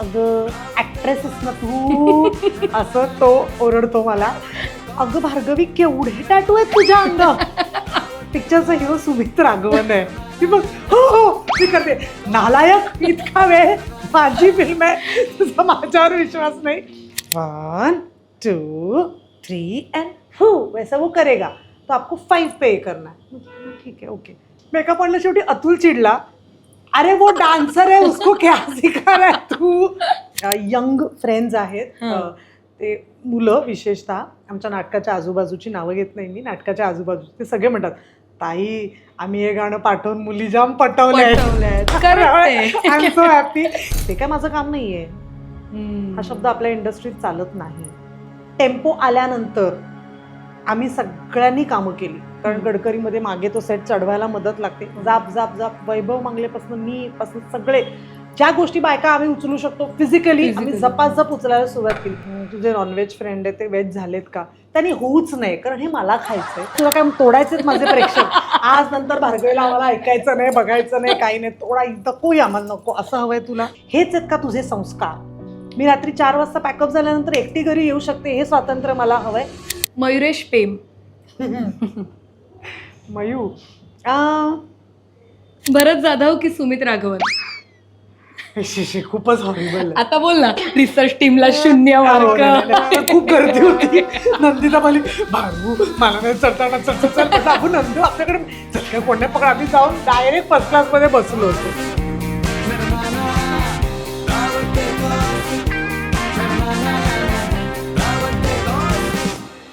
अगं ऍक्ट्रेस ना तू. असं तो ओरडतो मला. अगं भार्गवी केवढे टॅटू आहेत तुझ्या अंग पिक्चरचा हिरो सुमित राघवन आहे. ती बघ हो हो मी करते. नालायक इतका वेळ माझी फिल्म आहे. तुझा माझ्यावर विश्वास नाही. वन टू थ्री एंड हू वैसा वो करेगा. तो आपको फाइव पे करना है. ठीक है ओके मेकअप आणलं शेवटी अतुल चिडला. अरे वो डान्सर है उसको क्या सिखा रहा है तू यंग फ्रेंड्स आहेत हं. अ, ते मुलं विशेषतः आमच्या नाटकाच्या आजूबाजूची नावं घेत नाही मी नाटकाच्या आजूबाजू ते सगळे म्हणतात ताई आम्ही हे गाणं पाठवून मुली जाम पटवलंय पटवलंय. Correct आहे. आय एम सो हॅपी ते काय माझं काम नाहीये. हा शब्द आपल्या इंडस्ट्रीत चालत नाही टेम्पो आल्यानंतर आम्ही सगळ्यांनी कामं केली. कारण. गडकरीमध्ये मागे तो सेट चढवायला मदत लागते. जाप जाप जाप. वैभव मागलेपासून मी पासून सगळे. ज्या गोष्टी बायका आम्ही उचलू शकतो फिजिकली आम्ही. झपाझप उचलायला सुरुवात केली. तुझे नॉनव्हेज फ्रेंड आहे ते व्हेज झालेत का? त्यांनी होऊच नाही कारण हे मला खायचंय. तुला काय तोडायचेच माझे प्रेक्षक? आज नंतर भार्गवीला आम्हाला ऐकायचं नाही बघायचं नाही काही नाही. तोडा नकोही आम्हाला नको. असं हवंय तुला? हेच आहेत का तुझे संस्कार? मी रात्री चार वाजता पॅकअप झाल्यानंतर एकटी घरी येऊ शकते हे स्वातंत्र्य मला हवंय. मयुरेश पेम. मयू. आ, भरत जाधव की सुमित राघवन? शी, शी, खूपच हॉरिबल आता बोल ना रिसर्च टीमला शून्य मार्क खूप गर्दी होती. नंदीचा माली भाऊ मला नाही चढताना चल चल चल अगं नंदू आपल्याकडे चल काय कोण नाही पकड. आम्ही जाऊन डायरेक्ट फर्स्ट क्लासमध्ये बसलो होतो.